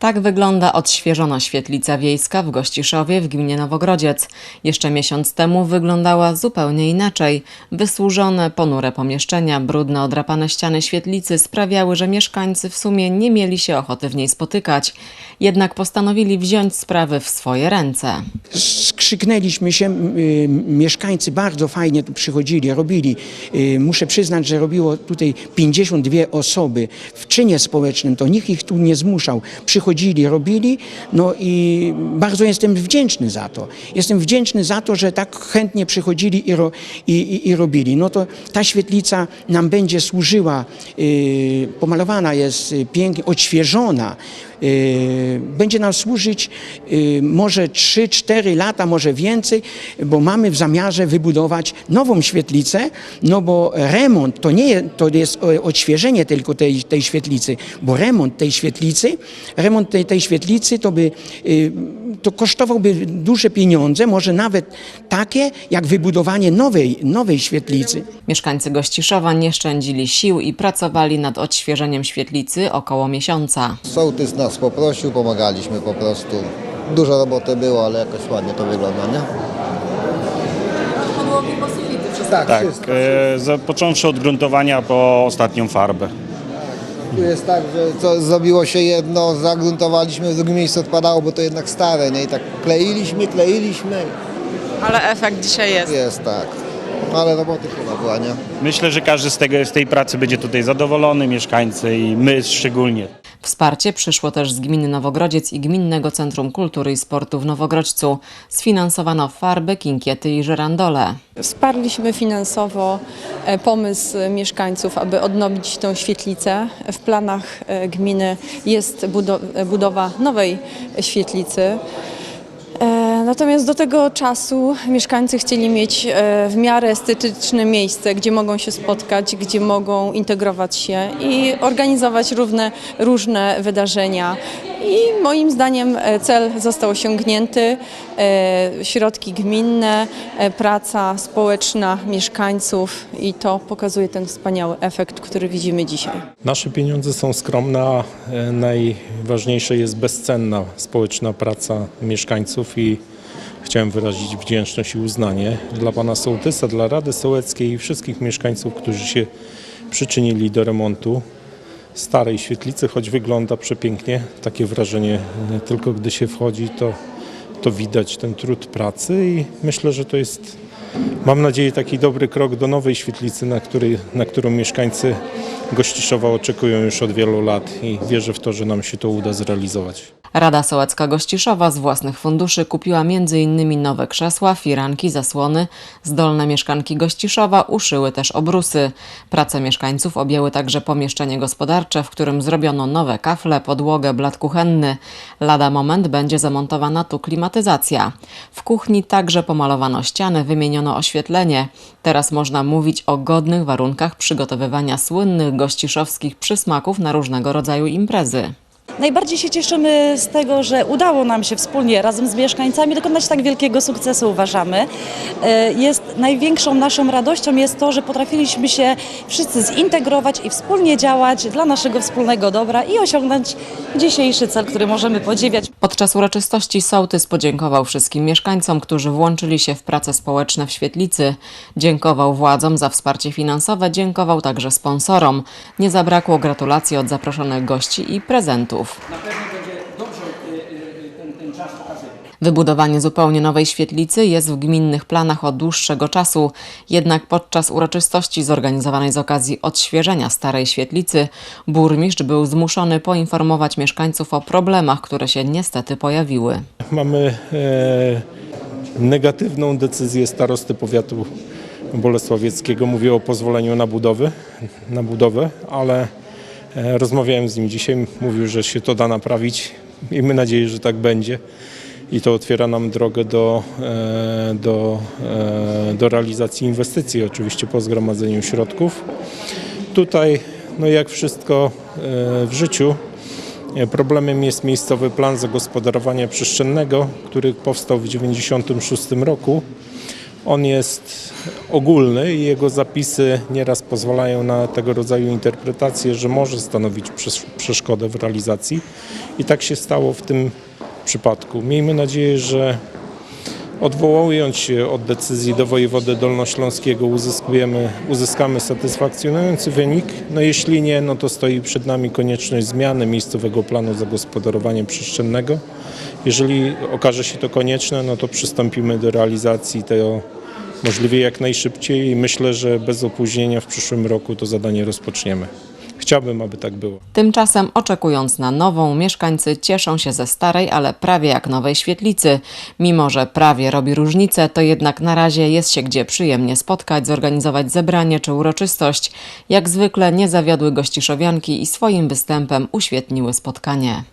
Tak wygląda odświeżona świetlica wiejska w Gościszowie w gminie Nowogrodziec. Jeszcze miesiąc temu wyglądała zupełnie inaczej. Wysłużone, ponure pomieszczenia, brudne, odrapane ściany świetlicy sprawiały, że mieszkańcy w sumie nie mieli się ochoty w niej spotykać. Jednak postanowili wziąć sprawy w swoje ręce. skrzyknęliśmy się, y, mieszkańcy bardzo fajnie tu przychodzili, robili. Y, Muszę przyznać, że robiło tutaj 52 osoby w czynie społecznym, to nikt ich tu nie zmuszał. Przychodzili, robili, no i bardzo jestem wdzięczny za to. Jestem wdzięczny za to, że tak chętnie przychodzili i, ro, i, i, i robili. No to ta świetlica nam będzie służyła, y, pomalowana jest y, pięknie, odświeżona, y, będzie nam służyć y, może 3-4 lata, może więcej, bo mamy w zamiarze wybudować nową świetlicę, no bo remont to nie je- to jest e, odświeżenie tylko tej, tej świetlicy, bo remont tej świetlicy, remont tej, tej świetlicy to by y, to kosztowałby duże pieniądze, może nawet takie jak wybudowanie nowej, nowej świetlicy. Mieszkańcy Gościszowa nie szczędzili sił i pracowali nad odświeżeniem świetlicy około miesiąca. Sołtys nas poprosił, pomagaliśmy po prostu. Dużo roboty było, ale jakoś ładnie to wygląda, nie? Tak, Tak, wszystko. e, począwszy od gruntowania po ostatnią farbę. Tu jest tak, że co zrobiło się jedno, zagruntowaliśmy, w drugim miejscu odpadało, bo to jednak stare, nie? I tak kleiliśmy, kleiliśmy, Ale efekt dzisiaj jest. jest tak. Ale roboty chyba była, nie? Myślę, że każdy z, tego, z tej pracy będzie tutaj zadowolony, mieszkańcy i my szczególnie. Wsparcie przyszło też z gminy Nowogrodziec i Gminnego Centrum Kultury i Sportu w Nowogrodźcu. Sfinansowano farby, kinkiety i żerandole. Wsparliśmy finansowo e, pomysł mieszkańców, aby odnowić tą świetlicę. W planach e, gminy jest e, budowa nowej świetlicy. Natomiast do tego czasu mieszkańcy chcieli mieć e, w miarę estetyczne miejsce, gdzie mogą się spotkać, gdzie mogą integrować się i organizować równe, różne wydarzenia. I moim zdaniem e, cel został osiągnięty. E, Środki gminne, praca społeczna mieszkańców i to pokazuje ten wspaniały efekt, który widzimy dzisiaj. Nasze pieniądze są skromne, a najważniejsze jest bezcenna społeczna praca mieszkańców i chciałem wyrazić wdzięczność i uznanie dla pana sołtysa, dla Rady Sołeckiej i wszystkich mieszkańców, którzy się przyczynili do remontu starej świetlicy, choć wygląda przepięknie. Takie wrażenie e, tylko gdy się wchodzi, to, to widać ten trud pracy i myślę, że to jest Mam nadzieję taki dobry krok do nowej świetlicy, na, której, na którą mieszkańcy Gościszowa oczekują już od wielu lat i wierzę w to, że nam się to uda zrealizować. Rada Sołecka Gościszowa z własnych funduszy kupiła m.in. nowe krzesła, firanki, zasłony. Zdolne mieszkanki Gościszowa uszyły też obrusy. Prace mieszkańców objęły także pomieszczenie gospodarcze, w którym zrobiono nowe kafle, podłogę, blat kuchenny. Lada moment będzie zamontowana tu klimatyzacja. W kuchni także pomalowano ściany, wymieniono oświetlenie. Teraz można mówić o godnych warunkach przygotowywania słynnych gościszowskich przysmaków na różnego rodzaju imprezy. Najbardziej się cieszymy z tego, że udało nam się wspólnie razem z mieszkańcami dokonać tak wielkiego sukcesu, uważamy. E, Jest, największą naszą radością jest to, że potrafiliśmy się wszyscy zintegrować i wspólnie działać dla naszego wspólnego dobra i osiągnąć dzisiejszy cel, który możemy podziwiać. Podczas uroczystości sołtys podziękował wszystkim mieszkańcom, którzy włączyli się w prace społeczne w świetlicy. Dziękował władzom za wsparcie finansowe, dziękował także sponsorom. Nie zabrakło gratulacji od zaproszonych gości i prezentów. Wybudowanie zupełnie nowej świetlicy jest w gminnych planach od dłuższego czasu, jednak podczas uroczystości zorganizowanej z okazji odświeżenia starej świetlicy burmistrz był zmuszony poinformować mieszkańców o problemach, które się niestety pojawiły. Mamy e, negatywną decyzję starosty powiatu bolesławieckiego. Mówię o pozwoleniu na budowę, na budowę ale e, rozmawiałem z nim dzisiaj. Mówił, że się to da naprawić. Miejmy nadzieję, że tak będzie. I to otwiera nam drogę do, e, do, e, do realizacji inwestycji, oczywiście po zgromadzeniu środków. Tutaj, no jak wszystko e, w życiu, e, problemem jest miejscowy plan zagospodarowania przestrzennego, który powstał w 1996 roku. On jest ogólny i jego zapisy nieraz pozwalają na tego rodzaju interpretacje, że może stanowić przesz- przeszkodę w realizacji. I tak się stało w tym przypadku. Miejmy nadzieję, że odwołując się od decyzji do wojewody dolnośląskiego uzyskujemy, uzyskamy satysfakcjonujący wynik. No jeśli nie, no to stoi przed nami konieczność zmiany miejscowego planu zagospodarowania przestrzennego. Jeżeli okaże się to konieczne, no to przystąpimy do realizacji tego możliwie jak najszybciej i myślę, że bez opóźnienia w przyszłym roku to zadanie rozpoczniemy. Chciałbym, aby tak było. Tymczasem oczekując na nową, mieszkańcy cieszą się ze starej, ale prawie jak nowej świetlicy. Mimo, że prawie robi różnicę, to jednak na razie jest się gdzie przyjemnie spotkać, zorganizować zebranie czy uroczystość. Jak zwykle nie zawiodły gościszowianki i swoim występem uświetniły spotkanie.